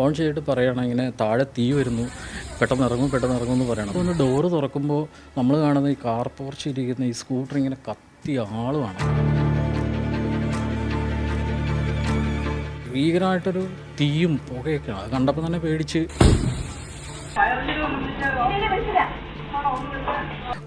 Phone ചെയ്തിട്ട് പറയണം ഇങ്ങനെ താഴെ തീ വരുന്നു പെട്ടെന്ന് ഇറങ്ങും പെട്ടെന്ന് ഇറങ്ങും എന്ന് പറയണം. അപ്പോൾ ഡോറ് തുറക്കുമ്പോൾ നമ്മൾ കാണുന്ന ഈ കാർ പോർച്ചിരിക്കുന്ന ഈ സ്കൂട്ടർ ഇങ്ങനെ കത്തി ആളുമാണ്. ഭീകരമായിട്ടൊരു തീയും പുകയൊക്കെയാണ്. അത് കണ്ടപ്പോൾ തന്നെ പേടിച്ച്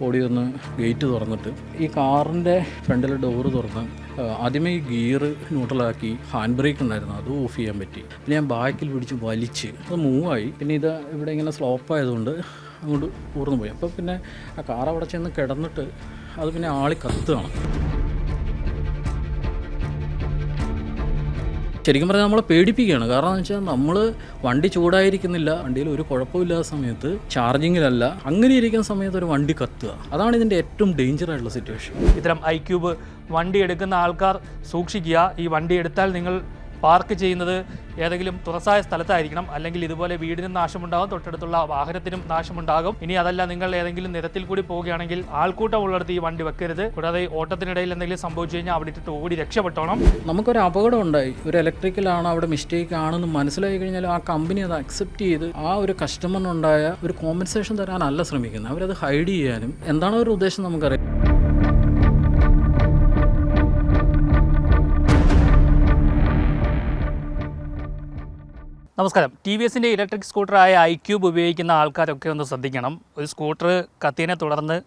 ഓടി വന്ന് ഗേറ്റ് തുറന്നിട്ട് ഈ കാറിന്റെ ഫ്രണ്ടിലെ ഡോറ് തുറന്ന് ആദ്യമേ ഈ ഗിയർ ന്യൂട്രലാക്കി ഹാൻഡ് ബ്രേക്ക് ഉണ്ടായിരുന്നു. അത് ഓഫ് ചെയ്യാൻ പറ്റി. പിന്നെ ഞാൻ ബാക്കിൽ പിടിച്ച് വലിച്ച്. അത് മൂവായി പിന്നെ ഇത് ഇവിടെ ഇങ്ങനെ സ്ലോപ്പ് ആയതുകൊണ്ട് അങ്ങോട്ട് ഊർന്നു പോയി. അപ്പോൾ പിന്നെ ആ കാർ അവിടെ ചെന്ന് കിടന്നിട്ട് അത് പിന്നെ ആളി കത്തുകയാണ്. ശരിക്കും പറഞ്ഞാൽ നമ്മളെ പേടിപ്പിക്കുകയാണ്. കാരണം വെച്ചാൽ നമ്മൾ വണ്ടി ചൂടായിരിക്കുന്നില്ല വണ്ടിയിൽ ഒരു കുഴപ്പമില്ലാത്ത സമയത്ത് ചാർജിങ്ങിലല്ല അങ്ങനെ ഇരിക്കുന്ന സമയത്ത് ഒരു വണ്ടി കത്തുക. അതാണ് ഇതിന്റെ ഏറ്റവും ഡേഞ്ചർ ആയിട്ടുള്ള സിറ്റുവേഷൻ ഇത്തരം ഐ ക്യൂബ് വണ്ടി എടുക്കുന്ന ആൾക്കാർ സൂക്ഷിക്കുക. ഈ വണ്ടി എടുത്താൽ നിങ്ങൾ പാർക്ക് ചെയ്യുന്നത് ഏതെങ്കിലും തുറസായ സ്ഥലത്തായിരിക്കണം. അല്ലെങ്കിൽ ഇതുപോലെ വീടിനും നാശമുണ്ടാകും തൊട്ടടുത്തുള്ള വാഹനത്തിനും നാശമുണ്ടാകും. ഇനി അതല്ല നിങ്ങൾ ഏതെങ്കിലും നിരത്തിൽ കൂടി പോവുകയാണെങ്കിൽ ആൾക്കൂട്ടം ഉള്ളിടത്ത് ഈ വണ്ടി വെക്കരുത്. കൂടാതെ ഓട്ടത്തിനിടയിൽ എന്തെങ്കിലും സംഭവിച്ചു കഴിഞ്ഞാൽ അവിടെ ഇട്ടിട്ട് ഓടി രക്ഷപ്പെട്ടോണം നമുക്കൊരു അപകടം ഉണ്ടായി. ഒരു ഇലക്ട്രിക്കലാണ് അവിടെ മിസ്റ്റേക്ക് ആണെന്ന് മനസ്സിലായി കഴിഞ്ഞാൽ ആ കമ്പനി അത് അക്സെപ്റ്റ് ചെയ്ത് ആ ഒരു കസ്റ്റമറിനുണ്ടായ ഒരു കോമ്പൻസേഷൻ തരാനല്ല ശ്രമിക്കുന്നത്. അവരത് ഹൈഡ് ചെയ്യാനും. എന്താണ് ഒരു ഉദ്ദേശം നമുക്കറിയാം. നമസ്കാരം. ടി വി എസിന്റെ ഇലക്ട്രിക് സ്കൂട്ടറായ ഐ ക്യൂബ് ഉപയോഗിക്കുന്ന ആൾക്കാരൊക്കെ ഒന്ന് ശ്രദ്ധിക്കണം. ഒരു സ്കൂട്ടർ കത്തിയതിനെ തുടർന്ന്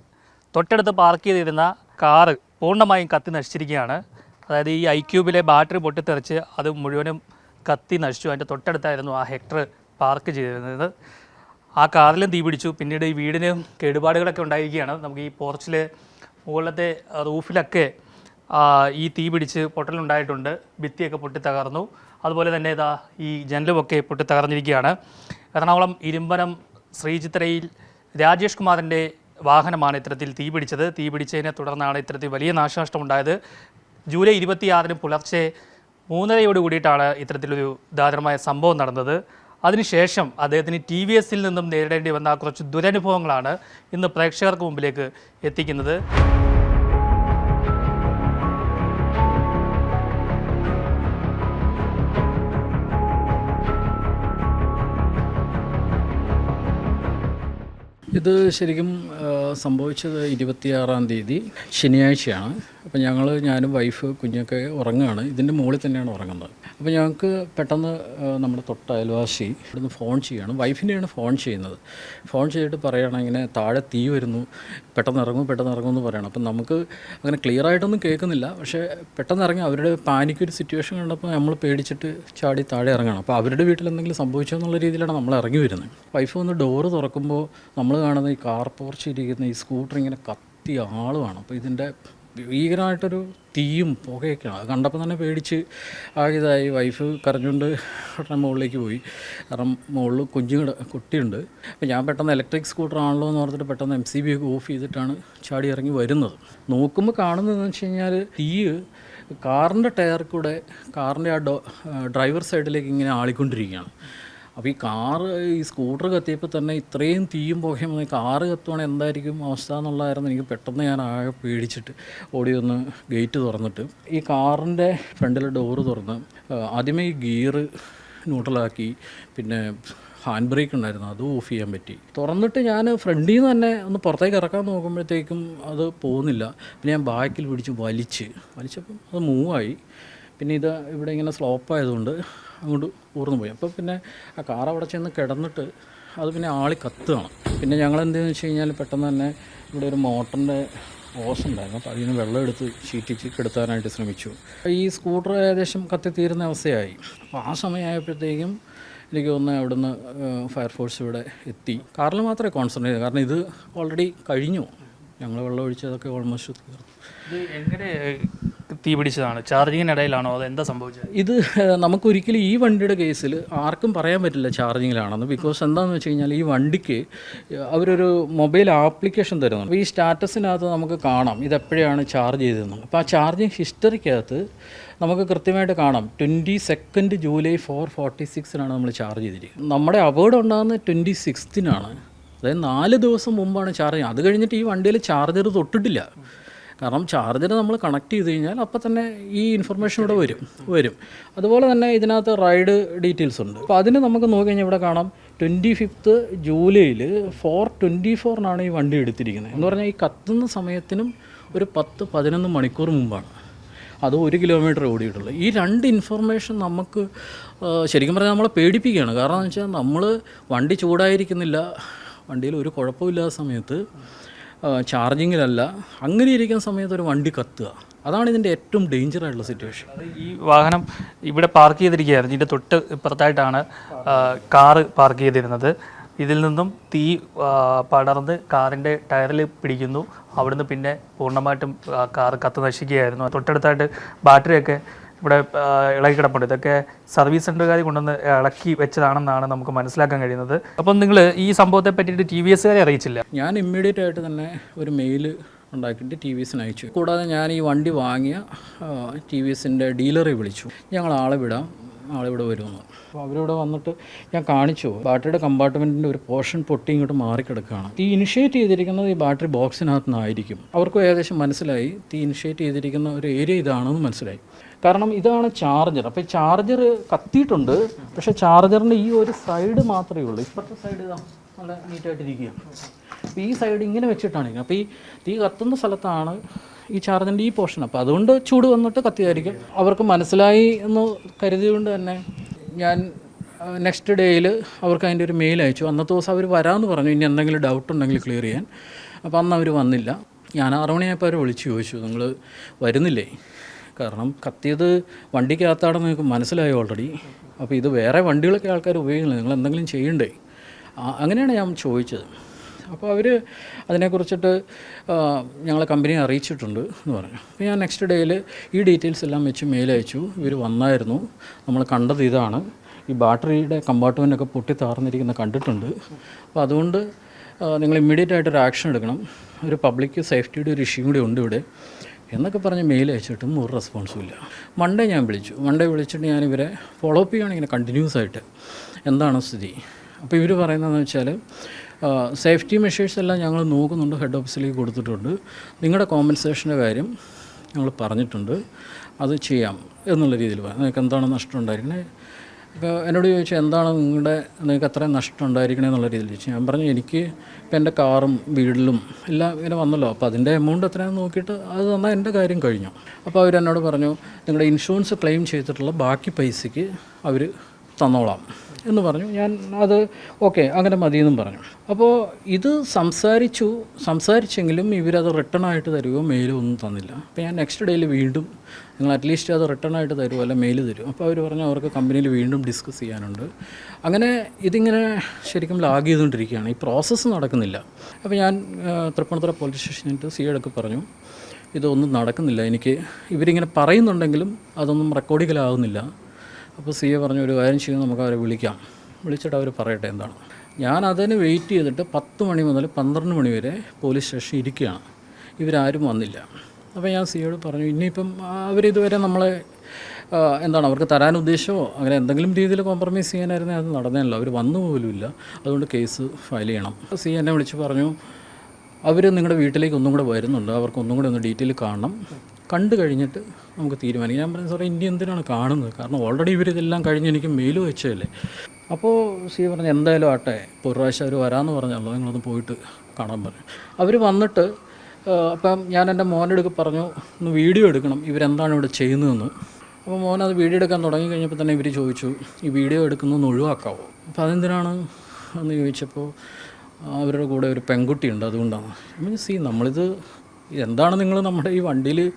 തൊട്ടടുത്ത് പാർക്ക് ചെയ്തിരുന്ന കാറ് പൂർണമായും കത്തി നശിച്ചിരിക്കുകയാണ്. അതായത് ഈ ഐ ക്യൂബിലെ ബാറ്ററി പൊട്ടിത്തെറിച്ച് അത് മുഴുവനും കത്തി നശിച്ചു. അതിന്റെ തൊട്ടടുത്തായിരുന്നു ആ ഹെക്ടർ പാർക്ക് ചെയ്തിരുന്നത്. ആ കാറിലും തീ പിടിച്ചു. പിന്നീട് ഈ വീടിനും കേടുപാടുകളൊക്കെ ഉണ്ടായിരിക്കുകയാണ്. നമുക്ക് ഈ പോർച്ചിലെ മുകളിലത്തെ റൂഫിലൊക്കെ ഈ തീ പിടിച്ച് പൊട്ടലുണ്ടായിട്ടുണ്ട്. ഭിത്തിയൊക്കെ പൊട്ടി തകർന്നു. അതുപോലെ തന്നെ ഇതാ ഈ ജനലുമൊക്കെ പൊട്ടി തകർന്നിരിക്കുകയാണ്. എറണാകുളം ഇരുമ്പനം ശ്രീചിത്രയിൽ രാജേഷ് കുമാറിന്റെ വാഹനമാണ് ഇത്തരത്തിൽ തീപിടിച്ചത് പിടിച്ചത്. തീ പിടിച്ചതിനെ തുടർന്നാണ് ഇത്തരത്തിൽ വലിയ നാശനഷ്ടം ഉണ്ടായത് ജൂലൈ ഇരുപത്തിയാറിന് പുലർച്ചെ മൂന്നരയോട് കൂടിയിട്ടാണ് ഇത്തരത്തിലൊരു ദാരുണമായ സംഭവം നടന്നത്. അതിനുശേഷം അദ്ദേഹത്തിന് ടി വി എസിൽ നിന്നും നേരിടേണ്ടി വന്ന കുറച്ച് ദുരനുഭവങ്ങളാണ് ഇന്ന് പ്രേക്ഷകർക്ക് മുമ്പിലേക്ക് എത്തിക്കുന്നത്. ഇത് ശരിക്കും സംഭവിച്ചത് ഇരുപത്തിയാറാം തീയതി ശനിയാഴ്ചയാണ്. അപ്പോൾ ഞങ്ങൾ ഞാനും വൈഫ് കുഞ്ഞൊക്കെ ഉറങ്ങുകയാണ്. ഇതിന്റെ മുകളിൽ തന്നെയാണ് ഉറങ്ങുന്നത്. അപ്പോൾ ഞങ്ങൾക്ക് പെട്ടെന്ന് നമ്മുടെ തൊട്ട അയൽവാസി ഇവിടുന്ന് ഫോൺ ചെയ്യുകയാണ് വൈഫിനെയാണ് ഫോൺ ചെയ്യുന്നത്. ഫോൺ ചെയ്തിട്ട് പറയുകയാണെങ്കിൽ ഇങ്ങനെ താഴെ തീ വരുന്നു. പെട്ടെന്ന് ഇറങ്ങും പെട്ടെന്ന് ഇറങ്ങും എന്ന് പറയണം. അപ്പം നമുക്ക് അങ്ങനെ ക്ലിയർ ആയിട്ടൊന്നും കേൾക്കുന്നില്ല. പക്ഷേ പെട്ടെന്ന് ഇറങ്ങി അവരുടെ പാനിക് ഒരു സിറ്റുവേഷൻ കണ്ടപ്പോൾ നമ്മൾ പേടിച്ചിട്ട് ചാടി താഴെ ഇറങ്ങണം അപ്പോൾ അവരുടെ വീട്ടിൽ എന്തെങ്കിലും സംഭവിച്ചോ എന്നുള്ള രീതിയിലാണ് നമ്മൾ ഇറങ്ങി വരുന്നത്. വൈഫ് വന്ന് ഡോറ് തുറക്കുമ്പോൾ നമ്മൾ കാണുന്ന ഈ കാർ പോർച്ച് ഇരിക്കുന്ന ഈ സ്കൂട്ടർ ഇങ്ങനെ കത്തി ആളുമാണ് അപ്പോൾ ഇതിന്റെ ഭീകരമായിട്ടൊരു തീയും പുകയൊക്കെയാണ്. അത് കണ്ടപ്പോൾ തന്നെ പേടിച്ച് ആകിതായി വൈഫ് കരഞ്ഞുകൊണ്ട് ഉടനെ മുകളിലേക്ക് പോയി. കാരണം മുകളിൽ കുഞ്ഞു കിട- കുട്ടിയുണ്ട്. അപ്പോൾ ഞാൻ പെട്ടെന്ന് ഇലക്ട്രിക് സ്കൂട്ടർ ആണല്ലോ എന്ന് ഓർത്തിട്ട് പെട്ടെന്ന് എം സി ബി ഒക്കെ ഓഫ് ചെയ്തിട്ടാണ് ചാടി ഇറങ്ങി വരുന്നത്. നോക്കുമ്പോൾ കാണുന്നതെന്ന് വെച്ച് കഴിഞ്ഞാൽ തീ കാറിന്റെ ടയർ കൂടെ കാറിന്റെ ആ ഡ്രൈവർ സൈഡിലേക്ക് ഇങ്ങനെ ആളിക്കൊണ്ടിരിക്കുകയാണ്. അപ്പോൾ ഈ കാറ് ഈ സ്കൂട്ടർ കത്തിയപ്പോൾ തന്നെ ഇത്രയും തീയും പുകയും വന്ന് കാറ് കത്തുവാണെങ്കിൽ എന്തായിരിക്കും അവസ്ഥ എന്നുള്ളതായിരുന്നു എനിക്ക് പെട്ടെന്ന് ഞാൻ ആകെ പേടിച്ചിട്ട് ഓടി വന്ന് ഗേറ്റ് തുറന്നിട്ട്. ഈ കാറിന്റെ ഫ്രണ്ടിലെ ഡോറ് തുറന്ന് ആദ്യമേ ഈ ഗിയർ ന്യൂട്രലാക്കി പിന്നെ ഹാൻഡ് ബ്രേക്ക് ഉണ്ടായിരുന്നു അത് ഓഫ് ചെയ്യാൻ പറ്റി. തുറന്നിട്ട് ഞാൻ ഫ്രണ്ടിൽ നിന്ന് തന്നെ ഒന്ന് പുറത്തേക്ക് ഇറക്കാൻ നോക്കുമ്പോഴത്തേക്കും അത് പോകുന്നില്ല. പിന്നെ ഞാൻ ബാക്കിൽ പിടിച്ച് വലിച്ച് വലിച്ചപ്പം അത് മൂവായി. പിന്നെ ഇത് ഇവിടെ ഇങ്ങനെ സ്ലോപ്പ് ആയതുകൊണ്ട് അങ്ങോട്ട് ഊർന്നു പോയി അപ്പോൾ പിന്നെ ആ കാർ അവിടെ ചെന്ന് കിടന്നിട്ട് അത് പിന്നെ ആളി കത്തുകയാണ്. പിന്നെ ഞങ്ങൾ എന്തെന്ന് വെച്ച് കഴിഞ്ഞാൽ പെട്ടെന്ന് തന്നെ ഇവിടെ ഒരു മോട്ടറിന്റെ ഓസ് ഉണ്ടായിരുന്നു. അപ്പോൾ അതിൽ നിന്ന് വെള്ളം എടുത്ത് ചീറ്റിച്ച് കെടുത്താനായിട്ട് ശ്രമിച്ചു. ഈ സ്കൂട്ടർ ഏകദേശം കത്തിത്തീരുന്ന അവസ്ഥയായി. അപ്പോൾ ആ സമയമായപ്പോഴത്തേക്കും എനിക്ക് തോന്നുന്നു അവിടുന്ന് ഫയർഫോഴ്സ് ഇവിടെ എത്തി. കാറിൽ മാത്രമേ കോൺസെൻട്രേറ്റ് ചെയ്തു കാരണം ഇത് ഓൾറെഡി കഴിഞ്ഞു. ഞങ്ങൾ വെള്ളം ഒഴിച്ചതൊക്കെ ഓൾമോസ്റ്റ് തീർന്നു. ഇത് എങ്ങനെ തീ പിടിച്ചതാണ്? ചാർജിങ്ങിനിടയിലാണോ? അത് എന്താ സംഭവിച്ചത്? ഇത് നമുക്കൊരിക്കലും ഈ വണ്ടിയുടെ കേസിൽ ആർക്കും പറയാൻ പറ്റില്ല ചാർജിങ്ങിലാണെന്ന്. ബിക്കോസ് എന്താണെന്ന് വെച്ച് കഴിഞ്ഞാൽ ഈ വണ്ടിക്ക് അവരൊരു മൊബൈൽ ആപ്ലിക്കേഷൻ തരുന്നുണ്ട്. അപ്പോൾ ഈ സ്റ്റാറ്റസിനകത്ത് നമുക്ക് കാണാം ഇതെപ്പോഴാണ് ചാർജ് ചെയ്തതെന്ന്. അപ്പോൾ ആ ചാർജിങ് ഹിസ്റ്ററിക്കകത്ത് നമുക്ക് കൃത്യമായിട്ട് കാണാം. Twenty second July four forty സിക്സിനാണ് നമ്മൾ ചാർജ് ചെയ്തിരിക്കുന്നത്. നമ്മുടെ അപകടം ഉണ്ടാകുന്നത് ട്വന്റി സിക്സ്തിനാണ് അതായത് നാല് ദിവസം മുമ്പാണ് ചാർജ് അത് കഴിഞ്ഞിട്ട് ഈ വണ്ടിയിൽ ചാർജർ തൊട്ടിട്ടില്ല. കാരണം ചാർജർ നമ്മൾ കണക്ട് ചെയ്ത് കഴിഞ്ഞാൽ അപ്പോൾ തന്നെ ഈ ഇൻഫർമേഷൻ ഇവിടെ വരും വരും. അതുപോലെ തന്നെ ഇതിനകത്ത് റൈഡ് ഡീറ്റെയിൽസ് ഉണ്ട്. അപ്പോൾ അതിന് നമുക്ക് നോക്കി കഴിഞ്ഞാൽ ഇവിടെ കാണാം ട്വന്റി ഫിഫ്ത്ത് ജൂലൈയിൽ ഫോർ ട്വന്റി ഫോറിനാണ് ഈ വണ്ടി എടുത്തിരിക്കുന്നത്. എന്ന് പറഞ്ഞാൽ ഈ കത്തുന്ന സമയത്തിനും ഒരു പത്ത് പതിനൊന്ന് മണിക്കൂർ മുമ്പാണ്. അത് ഒരു കിലോമീറ്റർ ഓടിയിട്ടുള്ളൂ. ഈ രണ്ട് ഇൻഫർമേഷൻ നമുക്ക് ശരിക്കും പറഞ്ഞാൽ നമ്മളെ പേടിപ്പിക്കുകയാണ്. കാരണം എന്ന് വെച്ചാൽ നമ്മൾ വണ്ടി ചൂടായിരിക്കുന്നില്ല. വണ്ടിയിൽ ഒരു കുഴപ്പമില്ലാത്ത സമയത്ത് ചാർജിങ്ങിലല്ല അങ്ങനെ ഇരിക്കുന്ന സമയത്ത് ഒരു വണ്ടി കത്തുക. അതാണ് ഇതിന്റെ ഏറ്റവും ഡേഞ്ചർ ആയിട്ടുള്ള സിറ്റുവേഷൻ ഈ വാഹനം ഇവിടെ പാർക്ക് ചെയ്തിരിക്കുകയായിരുന്നു. ഇതിന്റെ തൊട്ട് ഇപ്പുറത്തായിട്ടാണ് കാറ് പാർക്ക് ചെയ്തിരുന്നത്. ഇതിൽ നിന്നും തീ പടർന്ന് കാറിന്റെ ടയറിൽ പിടിക്കുന്നു. അവിടുന്ന് പിന്നെ പൂർണമായിട്ടും കാർ കത്ത് നശിക്കുകയായിരുന്നു. തൊട്ടടുത്തായിട്ട് ബാറ്ററിയൊക്കെ ഇവിടെ ഇളകിക്കിടപ്പുണ്ട്. ഇളകി കിടപ്പുണ്ട് ഇതൊക്കെ സർവീസ് സെന്ററുകാർ കൊണ്ടുവന്ന് ഇളക്കി വെച്ചതാണെന്നാണ് നമുക്ക് മനസ്സിലാക്കാൻ കഴിയുന്നത്. അപ്പം നിങ്ങൾ ഈ സംഭവത്തെ പറ്റിയിട്ട് ടി വി എസ്സുകാരെ അറിയിച്ചില്ല? ഞാൻ ഇമ്മീഡിയറ്റ് ആയിട്ട് തന്നെ ഒരു മെയിൽ ഉണ്ടാക്കിയിട്ട് ടി വി എസിന് അയച്ചു. കൂടാതെ ഞാൻ ഈ വണ്ടി വാങ്ങിയ ടി വി എസിന്റെ ഡീലറെ വിളിച്ചു. ഞങ്ങൾ ആളെ വിടാം ആളെ ഇവിടെ വരുമെന്ന് അപ്പോൾ അവരിവിടെ വന്നിട്ട് ഞാൻ കാണിച്ചു. ബാറ്ററിയുടെ കമ്പാർട്ട്മെന്റിന്റെ ഒരു പോർഷൻ പൊട്ടി ഇങ്ങോട്ട് മാറിക്കിടക്കുകയാണ് തീ ഇനിഷ്യേറ്റ് ചെയ്തിരിക്കുന്നത് ഈ ബാറ്ററി ബോക്സിനകത്തുനിന്നായിരിക്കും അവർക്കും ഏകദേശം മനസ്സിലായി. തീ ഇനിഷ്യേറ്റ് ചെയ്തിരിക്കുന്ന ഒരു ഏരിയ ഇതാണെന്ന് മനസ്സിലായി. കാരണം ഇതാണ് ചാർജർ അപ്പോൾ ഈ ചാർജർ കത്തിയിട്ടുണ്ട് പക്ഷെ ചാർജറിന്റെ ഈ ഒരു സൈഡ് മാത്രമേ ഉള്ളൂ. ഇപ്പോഴത്തെ സൈഡ് നല്ല നീറ്റായിട്ടിരിക്കുകയാണ് അപ്പോൾ ഈ സൈഡ് ഇങ്ങനെ വെച്ചിട്ടാണ് ഇരിക്കുന്നത് അപ്പോൾ ഈ തീ കത്തുന്ന സ്ഥലത്താണ് ഈ ചാർജറിന്റെ ഈ പോർഷൻ അപ്പോൾ അതുകൊണ്ട് ചൂട് വന്നിട്ട് കത്തിയായിരിക്കും. അവർക്ക് മനസ്സിലായി എന്ന് കരുതിയുകൊണ്ട് തന്നെ ഞാൻ നെക്സ്റ്റ് ഡേയിൽ അവർക്ക് അതിന്റെ ഒരു മെയിൽ അയച്ചു. അന്നത്തെ ദിവസം അവർ വരാമെന്ന് പറഞ്ഞു. ഇനി എന്തെങ്കിലും ഡൗട്ട് ഉണ്ടെങ്കിൽ ക്ലിയർ ചെയ്യാൻ. അപ്പോൾ അന്ന് അവർ വന്നില്ല. ഞാൻ ആറ് മണിയായപ്പോൾ അവർ വിളിച്ചു ചോദിച്ചു. നിങ്ങൾ വരുന്നില്ലേ? കാരണം കത്തിയത് വണ്ടിക്കകത്താണെന്ന് നിങ്ങൾക്ക് മനസ്സിലായി ഓൾറെഡി അപ്പോൾ ഇത് വേറെ വണ്ടികളൊക്കെ ആൾക്കാർ ഉപയോഗിക്കുന്നില്ല. നിങ്ങൾ എന്തെങ്കിലും ചെയ്യണ്ടേ? അങ്ങനെയാണ് ഞാൻ ചോദിച്ചത്. അപ്പോൾ അവർ അതിനെക്കുറിച്ചിട്ട് ഞങ്ങളെ കമ്പനിയെ അറിയിച്ചിട്ടുണ്ട് എന്ന് പറഞ്ഞു. അപ്പോൾ ഞാൻ നെക്സ്റ്റ് ഡേയിൽ ഈ ഡീറ്റെയിൽസ് എല്ലാം വെച്ച് മെയിൽ അയച്ചു. ഇവർ വന്നായിരുന്നു. നമ്മൾ കണ്ടത് ഇതാണ്. ഈ ബാറ്ററിയുടെ കമ്പാർട്ട്മെന്റൊക്കെ പൊട്ടി താർന്നിരിക്കുന്ന കണ്ടിട്ടുണ്ട്. അപ്പോൾ അതുകൊണ്ട് നിങ്ങൾ ഇമ്മീഡിയറ്റ് ആയിട്ട് ഒരു ആക്ഷൻ എടുക്കണം. ഒരു പബ്ലിക് സേഫ്റ്റിയുടെ ഒരു ഇഷ്യൂ കൂടി ഉണ്ട് ഇവിടെ. എന്നൊക്കെ പറഞ്ഞ് മെയിൽ അയച്ചിട്ടും ഒരു റെസ്പോൺസും ഇല്ല. മൺഡേ ഞാൻ വിളിച്ചു. മൺഡേ വിളിച്ചിട്ട് ഞാൻ ഫോളോ അപ്പ് ചെയ്യുകയാണ് ഇങ്ങനെ കണ്ടിന്യൂസ് ആയിട്ട്. എന്താണ് സ്ഥിതി? അപ്പോൾ ഇവർ പറയുന്നതെന്ന് വെച്ചാൽ സേഫ്റ്റി മെഷേഴ്സ് എല്ലാം ഞങ്ങൾ നോക്കുന്നുണ്ട് ഹെഡ് ഓഫീസിലേക്ക് കൊടുത്തിട്ടുണ്ട്. നിങ്ങളുടെ കോമ്പൻസേഷന്റെ കാര്യം ഞങ്ങൾ പറഞ്ഞിട്ടുണ്ട്. അത് ചെയ്യാം എന്നുള്ള രീതിയിൽ നിങ്ങൾക്ക് എന്താണ് നഷ്ടം ഉണ്ടായിരിക്കണേ അപ്പോൾ എന്നോട് ചോദിച്ചു എന്താണ് നിങ്ങളുടെ നിങ്ങൾക്ക് അത്രയും നഷ്ടം ഉണ്ടായിരിക്കണേ എന്നുള്ള രീതിയിൽ? ചോദിച്ചു. ഞാൻ പറഞ്ഞു എനിക്ക് ഇപ്പം എന്റെ കാറും വീടിലും എല്ലാം ഇങ്ങനെ വന്നല്ലോ. അപ്പോൾ അതിന്റെ എമൗണ്ട് എത്രയാണെന്ന് നോക്കിയിട്ട് അത് തന്നാൽ എന്റെ കാര്യം കഴിഞ്ഞു. അപ്പോൾ അവർ എന്നോട് പറഞ്ഞു നിങ്ങളുടെ ഇൻഷുറൻസ് ക്ലെയിം ചെയ്തിട്ടുള്ള ബാക്കി പൈസയ്ക്ക് അവർ തന്നോളാം. എന്ന് പറഞ്ഞു. ഞാൻ അത് ഓക്കെ അങ്ങനെ മതിയെന്നും പറഞ്ഞു. അപ്പോൾ ഇത് സംസാരിച്ചു സംസാരിച്ചെങ്കിലും ഇവരത് റിട്ടേൺ ആയിട്ട് തരുമോ മെയിലോ ഒന്നും തന്നില്ല. അപ്പോൾ ഞാൻ നെക്സ്റ്റ് ഡേയിൽ വീണ്ടും നിങ്ങൾ അറ്റ്ലീസ്റ്റ് അത് റിട്ടേൺ ആയിട്ട് തരുമോ അല്ല മെയിൽ തരും അപ്പോൾ അവർ പറഞ്ഞു അവർക്ക് കമ്പനിയിൽ വീണ്ടും ഡിസ്കസ് ചെയ്യാനുണ്ട്. അങ്ങനെ ഇതിങ്ങനെ ശരിക്കും ലാഗ് ചെയ്തുകൊണ്ടിരിക്കുകയാണ് ഈ പ്രോസസ്സ് നടക്കുന്നില്ല. അപ്പോൾ ഞാൻ തൃപ്പൂണിത്തുറ പോലീസ് സ്റ്റേഷനിൽ സി എടുക്ക് പറഞ്ഞു ഇതൊന്നും നടക്കുന്നില്ല. എനിക്ക് ഇവരിങ്ങനെ പറയുന്നുണ്ടെങ്കിലും അതൊന്നും റെക്കോർഡിക്കലാവുന്നില്ല അപ്പോൾ സി എ പറഞ്ഞു ഒരു കാര്യം ചെയ്യും നമുക്ക് അവരെ വിളിക്കാം. വിളിച്ചിട്ട് അവർ പറയട്ടെ എന്താണ്. ഞാൻ അതിന് വെയിറ്റ് ചെയ്തിട്ട് പത്ത് മണി മുതൽ പന്ത്രണ്ട് മണി വരെ പോലീസ് സ്റ്റേഷൻ ഇരിക്കുകയാണ്. ഇവരാരും വന്നില്ല. അപ്പോൾ ഞാൻ സിയോട് പറഞ്ഞു ഇനിയിപ്പം അവരിതുവരെ നമ്മളെ എന്താണ് അവർക്ക് തരാൻ ഉദ്ദേശമോ? അങ്ങനെ എന്തെങ്കിലും രീതിയിൽ കോംപ്രമൈസ് ചെയ്യാനായിരുന്നു അത് നടന്നല്ലോ അവർ വന്നു പോലുമില്ല അതുകൊണ്ട് കേസ് ഫയൽ ചെയ്യണം. സി എന്നെ വിളിച്ച് പറഞ്ഞു അവർ നിങ്ങളുടെ വീട്ടിലേക്ക് ഒന്നും കൂടെ വരുന്നുണ്ട്. അവർക്ക് ഒന്നും കൂടെ ഒന്ന് ഡീറ്റെയിൽ കാണണം. കണ്ടു കഴിഞ്ഞിട്ട് നമുക്ക് തീരുമാനിക്കാം. ഞാൻ പറഞ്ഞു സാറേ ഇന്ത്യ എന്തിനാണ് കാണുന്നത്? കാരണം ഓൾറെഡി ഇവരിതെല്ലാം കഴിഞ്ഞ് എനിക്ക് മെയിൽ വെച്ചതല്ലേ. അപ്പോൾ സി പറഞ്ഞു എന്തായാലും ആട്ടെ ഇപ്പോൾ അവർ വരാമെന്ന് പറഞ്ഞല്ലോ നിങ്ങളൊന്ന് പോയിട്ട് കാണാൻ പറഞ്ഞു. അവർ വന്നിട്ട് അപ്പം ഞാൻ എന്റെ മോനെ അടുക്ക് പറഞ്ഞു ഒന്ന് വീഡിയോ എടുക്കണം ഇവരെന്താണ് ഇവിടെ ചെയ്യുന്നതെന്ന്. അപ്പോൾ മോൻ അത് വീഡിയോ എടുക്കാൻ തുടങ്ങി കഴിഞ്ഞപ്പോൾ തന്നെ ഇവർ ചോദിച്ചു ഈ വീഡിയോ എടുക്കുന്നതെന്ന് ഒഴിവാക്കാവോ? അപ്പോൾ അതെന്തിനാണ്? എന്ന് ചോദിച്ചപ്പോൾ അവരുടെ കൂടെ ഒരു പെൺകുട്ടിയുണ്ട് അതുകൊണ്ടാണ്. മീൻസ് ഈ നമ്മളിത് എന്താണ് നിങ്ങൾ നമ്മുടെ ഈ വണ്ടിയിൽ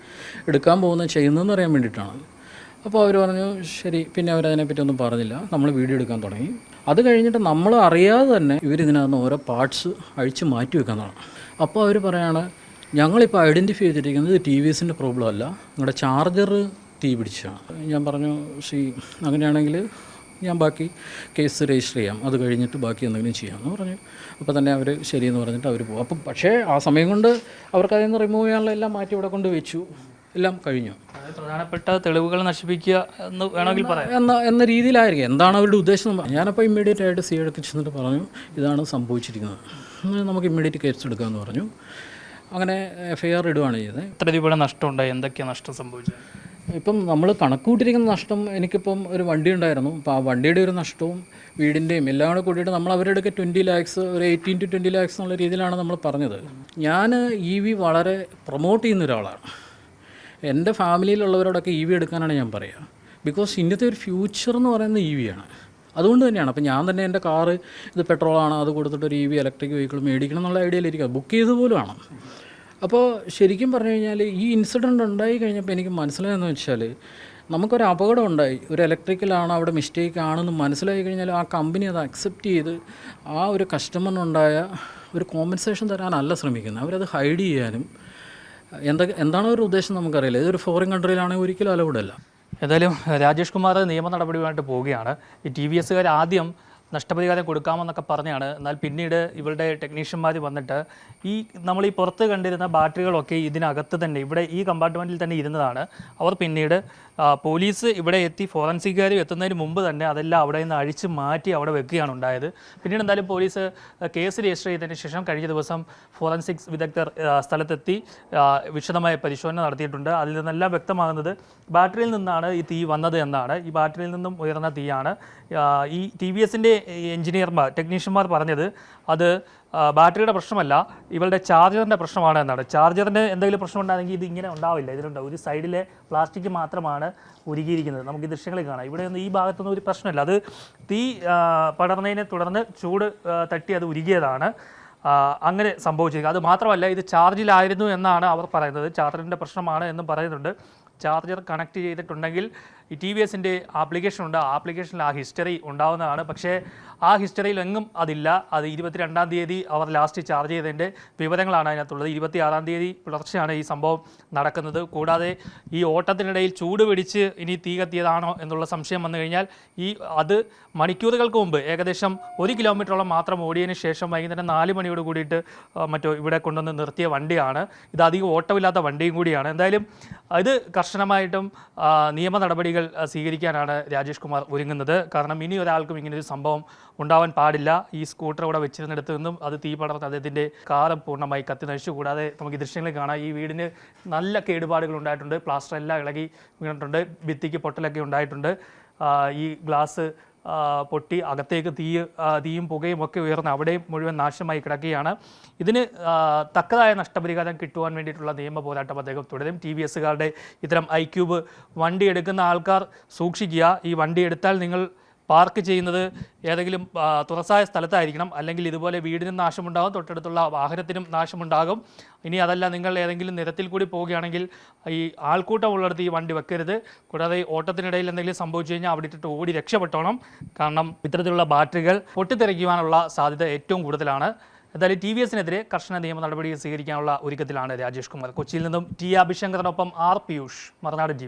എടുക്കാൻ പോകുന്നത് ചെയ്യുന്നതെന്ന് അറിയാൻ വേണ്ടിയിട്ടാണ്. അപ്പോൾ അവർ പറഞ്ഞു ശരി. പിന്നെ അവരതിനെപ്പറ്റി ഒന്നും പറഞ്ഞില്ല. നമ്മൾ വീഡിയോ എടുക്കാൻ തുടങ്ങി. അത് കഴിഞ്ഞിട്ട് നമ്മൾ അറിയാതെ തന്നെ ഇവരിതിനകത്ത് ഓരോ പാർട്സ് അഴിച്ച് മാറ്റി വെക്കുന്നതാണ്. അപ്പോൾ അവർ പറയാണ് ഞങ്ങളിപ്പോൾ ഐഡന്റിഫൈ ചെയ്തിരിക്കുന്നത് ടി വി എസിന്റെ പ്രോബ്ലം അല്ല. നിങ്ങളുടെ ചാർജർ തീ പിടിച്ചാണ്. ഞാൻ പറഞ്ഞു സി അങ്ങനെയാണെങ്കിൽ ഞാൻ ബാക്കി കേസ് രജിസ്റ്റർ ചെയ്യാം. അത് കഴിഞ്ഞിട്ട് ബാക്കി എന്തെങ്കിലും ചെയ്യാമെന്ന് പറഞ്ഞു. അപ്പോൾ തന്നെ അവർ ശരിയെന്ന് പറഞ്ഞിട്ട് അവർ പോകും. അപ്പം പക്ഷേ ആ സമയം കൊണ്ട് അവർക്ക് അതിൽ നിന്ന് റിമൂവ് ചെയ്യാനുള്ള എല്ലാം മാറ്റി ഇവിടെ കൊണ്ട് വെച്ചു. എല്ലാം കഴിഞ്ഞു. പ്രധാനപ്പെട്ട തെളിവുകൾ നശിപ്പിക്കുക എന്ന് വേണമെങ്കിൽ പറയാം. എന്ന എന്ന രീതിയിലായിരിക്കും. എന്താണ് അവരുടെ ഉദ്ദേശം ഞാനപ്പോൾ ഇമ്മീഡിയറ്റ് ആയിട്ട് സി എടുത്ത് ചെന്നിട്ട് പറഞ്ഞു ഇതാണ് സംഭവിച്ചിരിക്കുന്നത്. നമുക്ക് ഇമ്മീഡിയറ്റ് കേസ് എടുക്കാമെന്ന് പറഞ്ഞു. അങ്ങനെ എഫ് ഐ ആർ ഇടുകയാണ് ചെയ്തത്. എത്ര രൂപയുടെ നഷ്ടമുണ്ടായി. എന്തൊക്കെയാണ് നഷ്ടം സംഭവിച്ചത്? ഇപ്പം നമ്മൾ കണക്കൂട്ടിരിക്കുന്ന നഷ്ടം എനിക്കിപ്പം ഒരു വണ്ടി ഉണ്ടായിരുന്നു. അപ്പോൾ ആ വണ്ടിയുടെ ഒരു നഷ്ടവും വീടിന്റെയും എല്ലാം കൂടെ കൂട്ടിയിട്ട് നമ്മൾ അവരുടെയൊക്കെ ട്വന്റി ലാക്സ് ഒരു എയ്റ്റീൻ ടു ട്വന്റി ലാക്സ് എന്നുള്ള രീതിയിലാണ് നമ്മൾ പറഞ്ഞത്. ഞാൻ ഇ വി വളരെ പ്രൊമോട്ട് ചെയ്യുന്ന ഒരാളാണ്. എന്റെ ഫാമിലിയിലുള്ളവരോടൊക്കെ ഇ വി എടുക്കാനാണ് ഞാൻ പറയുക ബിക്കോസ് ഇന്നത്തെ ഒരു ഫ്യൂച്ചർ എന്ന് പറയുന്നത് ഇ വി ആണ്. അതുകൊണ്ട് തന്നെയാണ്. അപ്പോൾ ഞാൻ തന്നെ എന്റെ കാറ് ഇത് പെട്രോളാണ് അത് കൊടുത്തിട്ട് ഒരു ഇ വി ഇലക്ട്രിക് വെഹിക്കിൾ മേടിക്കണം എന്നുള്ള ഐഡിയയിലിരിക്കുക ബുക്ക് ചെയ്ത് പോലുമാണ് അപ്പോൾ ശരിക്കും പറഞ്ഞു കഴിഞ്ഞാൽ ഈ ഇൻസിഡന്റ് ഉണ്ടായി കഴിഞ്ഞപ്പോൾ എനിക്ക് മനസ്സിലായെന്ന് വെച്ചാൽ നമുക്കൊരു അപകടം ഉണ്ടായി. ഒരു ഇലക്ട്രിക്കലാണ് അവിടെ മിസ്റ്റേക്ക് ആണെന്ന് മനസ്സിലായി കഴിഞ്ഞാൽ ആ കമ്പനി അത് അക്സെപ്റ്റ് ചെയ്ത് ആ ഒരു കസ്റ്റമറിനുണ്ടായ ഒരു കോമ്പൻസേഷൻ തരാനല്ല ശ്രമിക്കുന്നത്. അവരത് ഹൈഡ് ചെയ്യാനും എന്തൊക്കെ എന്താണ് ഒരു ഉദ്ദേശം നമുക്കറിയില്ല. ഇതൊരു ഫോറിൻ കൺട്രിയിലാണെങ്കിൽ ഒരിക്കലും അലവിടല്ല ഏതായാലും രാജേഷ് കുമാർ നിയമ നടപടിയുമായിട്ട് പോവുകയാണ്. ഈ ടി വി എസ്സുകാർ ആദ്യം നഷ്ടപരിഹാരം കൊടുക്കാമെന്നൊക്കെ പറഞ്ഞാണ്. എന്നാൽ പിന്നീട് ഇവരുടെ ടെക്നീഷ്യന്മാർ വന്നിട്ട് ഈ നമ്മൾ ഈ പുറത്ത് കണ്ടിരുന്ന ബാറ്ററികളൊക്കെ ഇതിനകത്ത് തന്നെ ഇവിടെ ഈ കമ്പാർട്ട്മെന്റിൽ തന്നെ ഇരുന്നതാണ്. അവർ പിന്നീട് പോലീസ് ഇവിടെ എത്തി ഫോറൻസിക്കുകാർ എത്തുന്നതിന് മുമ്പ് തന്നെ അതെല്ലാം അവിടെ നിന്ന് അഴിച്ച് മാറ്റി അവിടെ വെക്കുകയാണ് ഉണ്ടായത്. പിന്നീട് എന്തായാലും പോലീസ് കേസ് രജിസ്റ്റർ ചെയ്തതിന് ശേഷം കഴിഞ്ഞ ദിവസം ഫോറൻസിക്സ് വിദഗ്ധർ സ്ഥലത്തെത്തി വിശദമായ പരിശോധന നടത്തിയിട്ടുണ്ട്. അതിൽ നിന്നെല്ലാം വ്യക്തമാകുന്നത് ബാറ്ററിയിൽ നിന്നാണ് ഈ തീ വന്നത് എന്നാണ്. ഈ ബാറ്ററിയിൽ നിന്നും ഉയർന്ന തീയാണ്. ഈ ടി വി എസിന്റെ എഞ്ചിനീയർമാർ ടെക്നീഷ്യന്മാർ പറഞ്ഞത് അത് ബാറ്ററിയുടെ പ്രശ്നമല്ല ഇവളുടെ ചാർജറിന്റെ പ്രശ്നമാണ് എന്നാണ്. ചാർജറിന് എന്തെങ്കിലും പ്രശ്നം ഉണ്ടാണെങ്കിൽ ഇത് ഇങ്ങനെ ഉണ്ടാവില്ല. ഇതിലുണ്ട് ഒരു സൈഡിലെ പ്ലാസ്റ്റിക് മാത്രമാണ് ഉരുകിയിരിക്കുന്നത്. നമുക്ക് ഈ ദൃശ്യങ്ങളിൽ കാണാം. ഇവിടെ ഒന്നും ഈ ഭാഗത്തൊന്നും ഒരു പ്രശ്നമില്ല. അത് തീ പടർന്നതിനെ തുടർന്ന് ചൂട് തട്ടി അത് ഉരുകിയതാണ്. അങ്ങനെ സംഭവിച്ചിരിക്കുക അത് മാത്രമല്ല ഇത് ചാർജിലായിരുന്നു എന്നാണ് അവർ പറയുന്നത്. ചാർജറിന്റെ പ്രശ്നമാണ് എന്നും പറയുന്നുണ്ട്. ചാർജർ കണക്ട് ചെയ്തിട്ടുണ്ടെങ്കിൽ ഈ ടി വി എസിന്റെ ആപ്ലിക്കേഷൻ ഉണ്ട്. ആ ആപ്ലിക്കേഷനിൽ ആ ഹിസ്റ്ററി ഉണ്ടാവുന്നതാണ്. പക്ഷേ ആ ഹിസ്റ്ററിയിൽ എങ്ങും അതില്ല. അത് ഇരുപത്തിരണ്ടാം തീയതി അവർ ലാസ്റ്റ് ചാർജ് ചെയ്തതിന്റെ വിവരങ്ങളാണ് അതിനകത്തുള്ളത്. ഇരുപത്തിയാറാം തീയതി പുലർച്ചെയാണ് ഈ സംഭവം നടക്കുന്നത്. കൂടാതെ ഈ ഓട്ടത്തിനിടയിൽ ചൂട് പിടിച്ച് ഇനി തീ കത്തിയതാണോ എന്നുള്ള സംശയം വന്നു കഴിഞ്ഞാൽ ഈ അത് മണിക്കൂറുകൾക്ക് മുമ്പ് ഏകദേശം ഒരു കിലോമീറ്ററോളം മാത്രം ഓടിയതിന് ശേഷം വൈകുന്നേരം നാല് മണിയോട് കൂടിയിട്ട് മറ്റോ ഇവിടെ കൊണ്ടുവന്ന് നിർത്തിയ വണ്ടിയാണ്. ഇത് അധികം ഓട്ടമില്ലാത്ത വണ്ടിയും കൂടിയാണ്. എന്തായാലും ഇത് കർശനമായിട്ടും നിയമ നടപടികൾ സ്വീകരിക്കാനാണ് രാജേഷ് കുമാർ ഒരുങ്ങുന്നത്. കാരണം ഇനി ഒരാൾക്കും ഇങ്ങനെ ഒരു സംഭവം ഉണ്ടാവാൻ പാടില്ല. ഈ സ്കൂട്ടർ അവിടെ വെച്ചിരുന്നിടത്ത് നിന്നും അത് തീ പടർന്ന് അദ്ദേഹത്തിന്റെ കാറ് പൂർണമായി കത്തി നശിച്ചു. കൂടാതെ നമുക്ക് ദൃശ്യങ്ങളിൽ കാണാം. ഈ വീടിന് നല്ല കേടുപാടുകൾ ഉണ്ടായിട്ടുണ്ട്. പ്ലാസ്റ്റർ എല്ലാം ഇളകി വീണിട്ടുണ്ട്. ഭിത്തിക്ക് പൊട്ടലൊക്കെ ഉണ്ടായിട്ടുണ്ട്. ഈ ഗ്ലാസ് പൊട്ടി അകത്തേക്ക് തീ തീയും പുകയും ഒക്കെ ഉയർന്ന് അവിടെയും മുഴുവൻ നാശമായി കിടക്കുകയാണ്. ഇതിന് തക്കതായ നഷ്ടപരിഹാരം കിട്ടുവാൻ വേണ്ടിയിട്ടുള്ള നിയമ പോരാട്ടം അദ്ദേഹം തുടരും. ടി വി എസുകാരുടെ ഇത്തരം ഐ ക്യൂബ് വണ്ടി എടുക്കുന്ന ആൾക്കാർ സൂക്ഷിക്കുക. ഈ വണ്ടി എടുത്താൽ നിങ്ങൾ പാർക്ക് ചെയ്യുന്നത് ഏതെങ്കിലും തുറസായ സ്ഥലത്തായിരിക്കണം. അല്ലെങ്കിൽ ഇതുപോലെ വീടിനും നാശമുണ്ടാകും തൊട്ടടുത്തുള്ള വാഹനത്തിനും നാശമുണ്ടാകും. ഇനി അതല്ല നിങ്ങൾ ഏതെങ്കിലും നിരത്തിൽ കൂടി പോവുകയാണെങ്കിൽ ഈ ആൾക്കൂട്ടം ഉള്ളിടത്ത് ഈ വണ്ടി വെക്കരുത്. കൂടാതെ ഈ ഓട്ടത്തിനിടയിൽ എന്തെങ്കിലും സംഭവിച്ചു കഴിഞ്ഞാൽ അവിടെ ഇട്ടിട്ട് ഓടി രക്ഷപ്പെട്ടോണം. കാരണം ഇത്തരത്തിലുള്ള ബാറ്ററികൾ പൊട്ടിത്തെറിക്കുവാനുള്ള സാധ്യത ഏറ്റവും കൂടുതലാണ്. എന്തായാലും ടി വി എസിനെതിരെ കർശന നിയമ നടപടി സ്വീകരിക്കാനുള്ള ഒരുക്കത്തിലാണ് രാജേഷ് കുമാർ. കൊച്ചിയിൽ നിന്നും ടി അഭിശങ്കറിനൊപ്പം ആർ പിയൂഷ് മറുനാട് ടി